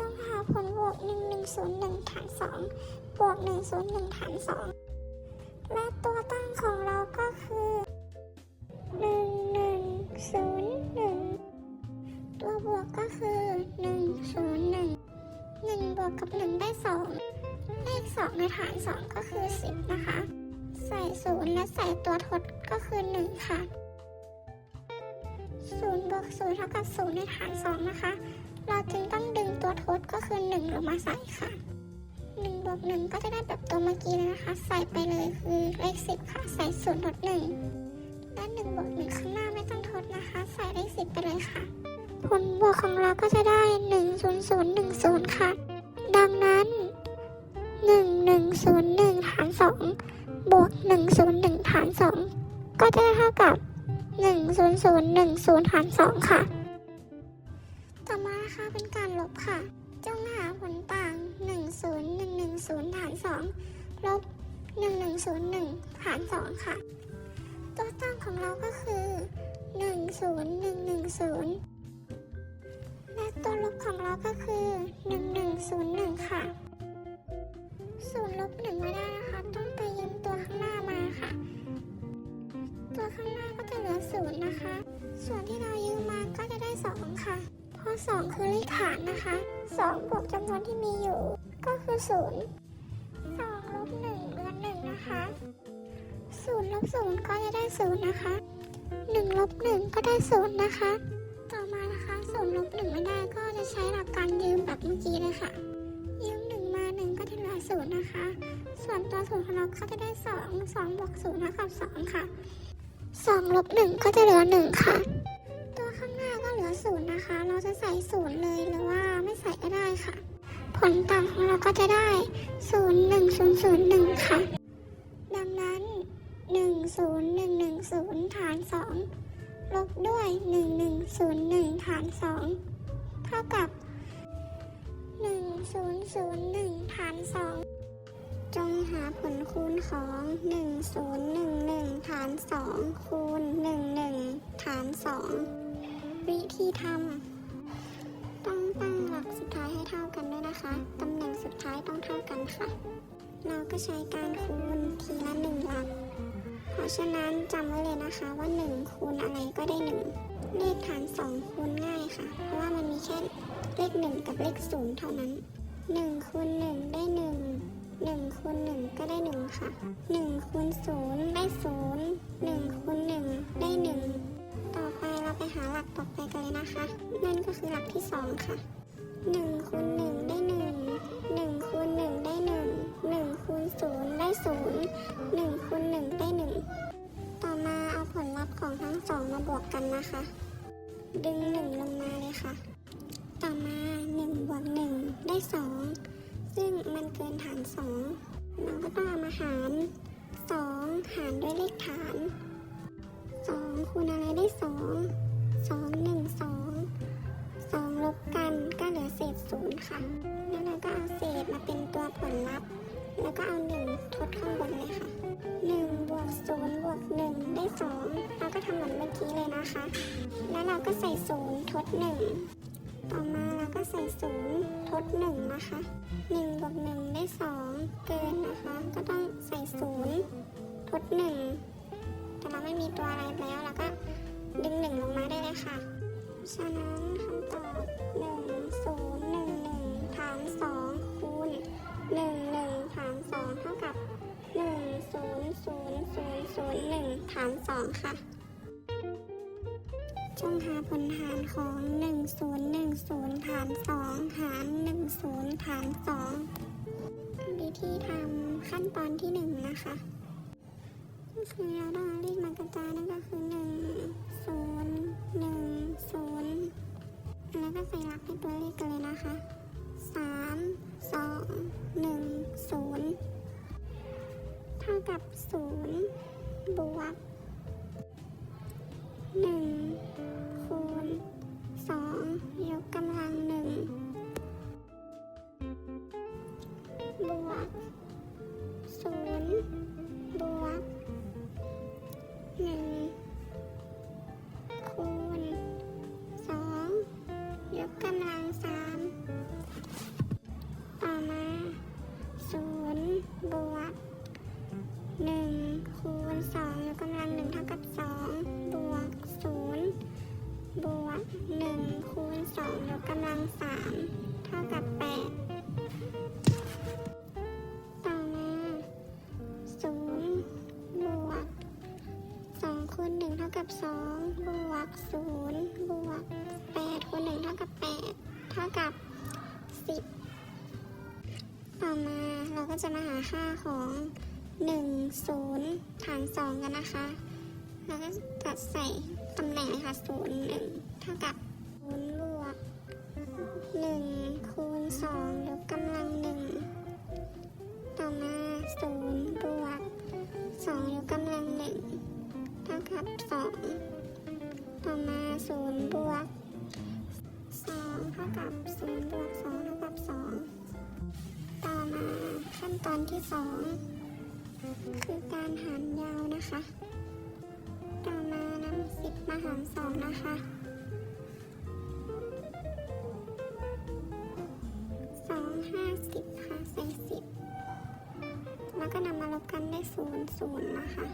จงหาผลบวก 1101ฐาน2บวก 101ฐาน2และตัวตั้งของเราก็คือ 1101 ตัวบวกก็คือ 101 1 บวกกับ 1 ได้ 2 เลข 2 ในฐาน 2 ก็คือ 10 นะคะ ใส่ 0 และใส่ตัวทดก็คือ 1 ค่ะ0บวก0เท่ากับ0ในฐาน 2 นะคะ เราจึงต้องดึงตัวทดก็คือ 1 ลงมาใส่ค่ะ1บวก1ก็จะได้แบบตัวเมื่อกี้เลยนะคะ ใส่ไปเลยคือเลข10 ค่ะ ใส่0ทด1และ1บวก1ข้างหน้าไม่ต้องทดนะคะ ใส่เลข10 ไปเลยค่ะ ผลบวกของเราก็จะได้ 1 0 0 1 0 ค่ะ ดังนั้น 1 1 0 1ฐาน2บวก1 0 1ฐาน2ก็จะได้เท่ากับ 1 0 0 1 0ฐาน2ค่ะต่อมา นะคะ เป็นการลบค่ะ จงหาผลต่าง 1 0 1 1 0 ฐาน 2 ลบ 1 1 0 1 ฐาน 2 ค่ะ ตัวตั้งของเราก็คือ 1 0 1 1 0 และตัวลบของเราก็คือ 1101 ค่ะ สองคือเลขฐานนะคะสองบวกจำนวนที่มีอยู่ ก็คือศูนย์สองลบหนึ่งเหลือหนึ่งนะคะศูนย์ลบศูนย์ก็จะได้ศูนย์นะคะหนึ่งลบหนึ่งก็ได้ศูนย์นะคะ ต่อมานะคะศูนย์ลบหนึ่งไม่ได้ก็จะใช้หลักการยืมแบบเมื่อกี้เลยค่ะ ยืมหนึ่งมาหนึ่งก็จะเหลือศูนย์นะคะ ส่วนตัวศูนย์ของเราก็จะได้สองสองบวกศูนย์เท่ากับสองค่ะสองลบหนึ่งก็จะเหลือหนึ่งค่ะ อศูนย์นะคะ เราจะใส่ศูนย์เลยหรือว่าไม่ใส่ก็ได้ค่ะ ผลต่างของเราก็จะได้ศูนย์หนึ่งศูนย์ศูนย์หนึ่งค่ะ ดังนั้นหนึ่งศูนย์หนึ่งหนึ่งศูนย์ฐานสองลบด้วยหนึ่งหนึ่งศูนย์หนึ่งฐานสองเท่ากับ1001ฐาน2จงหาผลคูณของ 1011 ฐาน 2 คูณ 11 ฐาน 2 วิธีทำต้องตั้งหลักสุดท้ายให้เท่ากันด้วยนะคะ ตำแหน่งสุดท้ายต้องเท่ากันค่ะ เราก็ใช้การคูณทีละหนึ่งหลัก เพราะฉะนั้นจำไว้เลยนะคะว่า 1 คูณอะไรก็ได้ 1 เลขฐาน 2 คูณง่ายค่ะ เพราะว่ามันมีแค่เลข 1 กับเลข0เท่านั้น 1คูณ1 ได้ 1 1คูณ1ก็ได้ 1 ค่ะ1คูณ0ได้ 0 1คูณ1ได้ ลักต่อไปกันเลยนะคะ นั่นก็คือหลักที่ 2 ค่ะ1คูณ1ได้ 1 1คูณ1ได้ 1 1คูณ0ได้ 0 1คูณ1ได้ 1 ต่อมาเอาผลลัพธ์ของทั้งสองมาบวกกันนะคะ ดึง 1 ลงมาเลยค่ะ ต่อมา 1 บวก 1 ได้ 2 ซึ่งมันเกินฐาน 2 เราก็ต้องเอามาหาร 2 หารด้วยเลขฐาน 2 2 1 2 2ลบกันก็เหลือเศษ0ค่ะ แล้วเราก็เอาเศษมาเป็นตัวผลลัพธ์ แล้วก็เอา1ทดข้างบนเลยค่ะ1บวก0บวก1ได้2เราก็ทำเหมือนเมื่อกี้เลยนะคะ แล้วเราก็ใส่0ทด1ต่อมาเราก็ใส่ศูนย์ทดหนึ่งนะคะหนึ่งบวกหนึ่งได้สองเกินนะคะ ก็ต้องใส่ศูนย์ทดหนึ่งแต่เราไม่มีตัวอะไรแล้วเราก็ ดึงหนึ่งลงมาได้เลยค่ะ ฉะนั้นคำตอบหนึ่งศูนย์หนึ่งหนึ่งฐานสองคูณหนึ่งหนึ่งฐานสองเท่ากับหนึ่งศูนย์ศูนย์ศูนย์ศูนย์หนึ่งฐานสองค่ะ จงหาผลหารของ1010ฐาน2หาร10ฐาน2วิธีทำขั้นตอนที่1นะคะ ก็คือเราต้องเลขมากระจายนั่นก็คือ1 0 1 0แล้วก็ใส่หลักให้ตัวเลขกันเลยนะคะ3 2 1 0เท่ากับ0บวกามเท่ากับแปดต่อมาศูนย์บวกสองคูณหนึ่งเท่ากับสองบวกศูนย์บวกแปดคูณหนึ่งเท่ากับแปดเท่ากับสิบต่อมาเราก็จะมาหาค่าของหนึ่งศูนย์ฐานสองกันนะคะเราก็จะใส่ตำแหน่งค่ะศูนย์หนึ่งเท่ากับศูนย์บวก หนึ่งคูณสองยกกำลังหนึ่งต่อมาศูนย์บวกสองยกกำลังหนึ่งเท่ากับสองต่อมาศูนย์บวกสองเท่ากับศูนย์บวกสองเท่ากับสองต่อมาขั้นตอนที่สองคือการหารยาวนะคะ ต่อมานำสิบมาหารสองนะคะ สองห้าสิบค่ะใส่สิบแล้วก็นำมาลบกันได้ศูนย์ศูนย์นะคะ